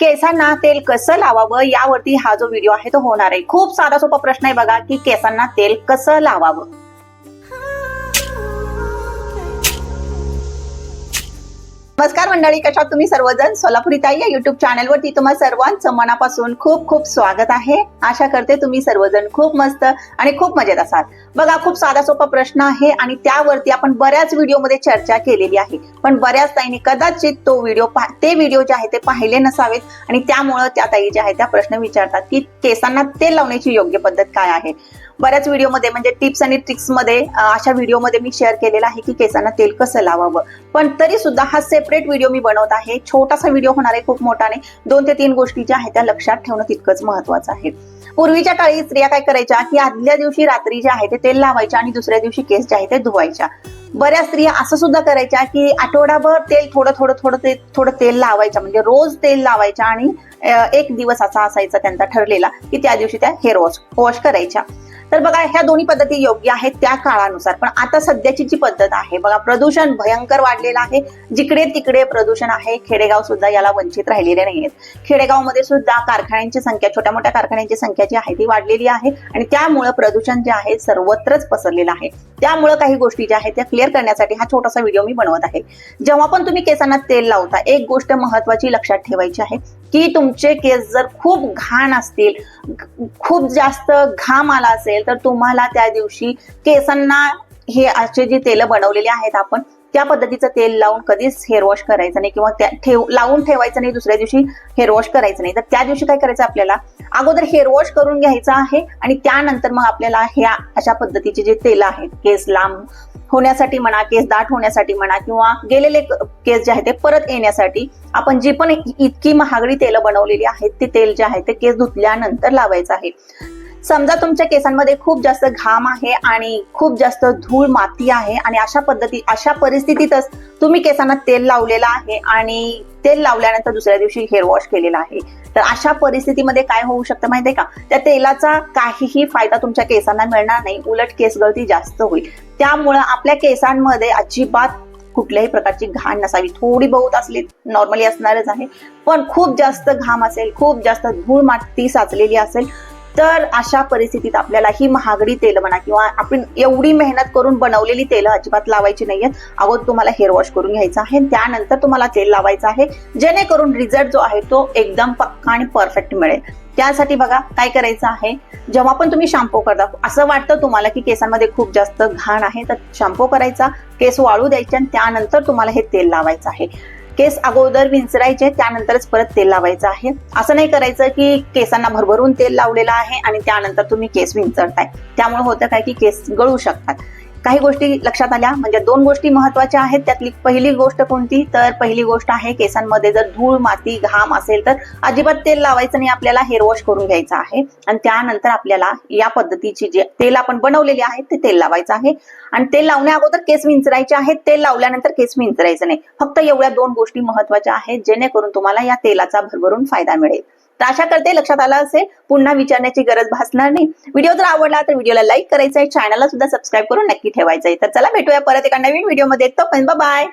केसांना तेल कसं लावावं यावरती हा जो व्हिडिओ आहे तो होणार आहे. खूप साधा सोपा प्रश्न आहे बघा की केसांना तेल कसं लावावं? नमस्कार मंडळी कशा तुम्ही सर्वजण? सोलापुरी ताई या युट्यूब चॅनलवरती तुम्हा सर्वांचं मनापासून खूप खूप स्वागत आहे. आशा करते तुम्ही सर्वजण खूप मस्त आणि खूप मजेत असाल. बघा खूप साधा सोपा प्रश्न आहे आणि त्यावरती आपण बऱ्याच व्हिडिओमध्ये चर्चा केलेली आहे. पण बऱ्याच ताईंनी कदाचित तो व्हिडिओ ते व्हिडिओ जे आहे ते पाहिले नसावेत आणि त्यामुळं त्या ताई ज्या आहेत त्या प्रश्न विचारतात की केसांना तेल लावण्याची योग्य पद्धत काय आहे? बऱ्याच व्हिडिओमध्ये म्हणजे टिप्स आणि ट्रिक्समध्ये अशा व्हिडिओमध्ये मी शेअर केलेला आहे की केसांना तेल कसं लावावं? पण तरी सुद्धा हा सेपरेट व्हिडिओ मी बनवत आहे. छोटासा व्हिडिओ होणार आहे खूप मोठाने. दोन ते तीन गोष्टी ज्या आहेत त्या लक्षात ठेवणं तितकंच महत्वाचं आहे. पूर्वीच्या काळी स्त्रिया काय करायच्या? की आदल्या दिवशी रात्री जे आहे ते तेल लावायच्या आणि दुसऱ्या दिवशी केस जे आहे ते धुवायच्या. बऱ्याच स्त्रिया असं सुद्धा करायच्या की आठवडाभर तेल थोडं थोडं थोडं ते थोडं तेल लावायचं म्हणजे रोज तेल लावायच्या आणि एक दिवस असा असायचा त्यांचा ठरलेला की त्या दिवशी त्या हेअर वॉश वॉश करायच्या. तर बघा ह्या दोन्ही पद्धती योग्य आहेत त्या काळानुसार. पण आता सध्याची जी पद्धत आहे बघा प्रदूषण भयंकर वाढलेलं आहे. जिकडे तिकडे प्रदूषण आहे खेडेगाव सुद्धा याला वंचित राहिलेले नाहीयेत. खेडेगावमध्ये सुद्धा कारखान्यांची संख्या छोट्या मोठ्या कारखान्यांची संख्या जी आहे ती वाढलेली आहे. आणि त्यामुळं प्रदूषण जे आहे सर्वत्रच पसरलेलं आहे. त्यामुळं काही गोष्टी ज्या आहेत त्या क्लिअर करण्यासाठी हा छोटासा व्हिडिओ मी बनवत आहे. जेव्हा पण तुम्ही केसांना तेल लावता एक गोष्ट महत्वाची लक्षात ठेवायची आहे की तुमचे केस जर खूप घाण असतील खूप जास्त घाम आला असेल तर तुम्हाला त्या दिवशी केसांना हे असे जे तेल बनवलेले आहेत आपण त्या पद्धतीचं तेल लावून कधीच हेअर वॉश करायचं नाही किंवा त्या ठेव लावून ठेवायचं नाही दुसऱ्या दिवशी हेअर वॉश करायचं नाही. तर त्या दिवशी काय करायचं आपल्याला? अगोदर हेअर वॉश करून घ्यायचं आहे आणि त्यानंतर मग आपल्याला ह्या अशा पद्धतीचे जे तेल आहेत केस लांब होण्यासाठी म्हणा केस दाट होण्यासाठी म्हणा किंवा गेलेले केस जे आहे ते परत येण्यासाठी आपण जी पण इतकी महागडी तेलं बनवलेली आहेत ते तेल जे आहे ते केस धुतल्यानंतर लावायचं आहे. समजा तुमच्या केसांमध्ये खूप जास्त घाम आहे आणि खूप जास्त धूळ माती आहे आणि अशा पद्धती अशा परिस्थितीतच तुम्ही केसांना तेल लावलेलं आहे आणि तेल लावल्यानंतर दुसऱ्या दिवशी हेअर वॉश केलेला आहे. तर अशा परिस्थितीमध्ये काय होऊ शकतं माहितीये का? त्या तेलाचा काहीही फायदा तुमच्या केसांना मिळणार नाही. उलट केस गळती जास्त होईल. त्यामुळं आपल्या केसांमध्ये अजिबात कुठल्याही प्रकारची घाण नसावी. थोडी बहुत असली नॉर्मली असणारच आहे. पण खूप जास्त घाम असेल खूप जास्त धूळ माती साचलेली असेल तर अशा परिस्थितीत आपल्याला ही महागडी तेल म्हणा किंवा आपण एवढी मेहनत करून बनवलेली तेल अजिबात लावायची नाहीयेत अगोदर तुम्हाला हेअर वॉश करून घ्यायचं आहे. त्यानंतर तुम्हाला तेल लावायचं आहे. जेणेकरून रिझल्ट जो आहे तो एकदम पक्का आणि परफेक्ट मिळेल. त्यासाठी बघा काय करायचं आहे? जेव्हा पण तुम्ही शॅम्पू करता असं वाटतं तुम्हाला की केसांमध्ये खूप जास्त घाण आहे तर शॅम्पू करायचा. केस वाळू द्यायचे आणि त्यानंतर तुम्हाला हे तेल लावायचं आहे. केस अगोदर विंचरायचे त्यानंतरच परत तेल लावायचं आहे. असं नाही करायचं की केसांना भरभरून तेल लावलेलं आहे आणि त्यानंतर तुम्ही केस विंचरताय. त्यामुळे होतं काय की केस गळू शकतात. काही गोष्टी लक्षात आल्या. म्हणजे दोन गोष्टी महत्त्वाच्या आहेत. त्यातली पहिली गोष्ट कोणती? तर पहिली गोष्ट आहे केसांमध्ये जर धूळ माती घाम असेल तर अजिबात तेल लावायचं नाही. आपल्याला हेअर वॉश करून घ्यायचं आहे. आणि त्यानंतर आपल्याला या पद्धतीची जे तेल आपण बनवलेले आहे ते तेल लावायचं आहे. आणि तेल लावण्या अगोदर केस विंचरायचे आहेत. तेल लावल्यानंतर केस विंचरायचं नाही. फक्त एवढ्या दोन गोष्टी महत्त्वाच्या आहेत जेणेकरून तुम्हाला या तेलाचा भरभरून फायदा मिळेल. तर आशा करते लक्षात आलं असेल. पुन्हा विचारण्याची गरज भासणार नाही. व्हिडिओ जर आवडला तर व्हिडिओला लाईक करायचा आहे चॅनलला सुद्धा सबस्क्राईब करून नक्की ठेवायचं आहे तर चला भेटूया परत एका नवीन व्हिडिओमध्ये पण बाय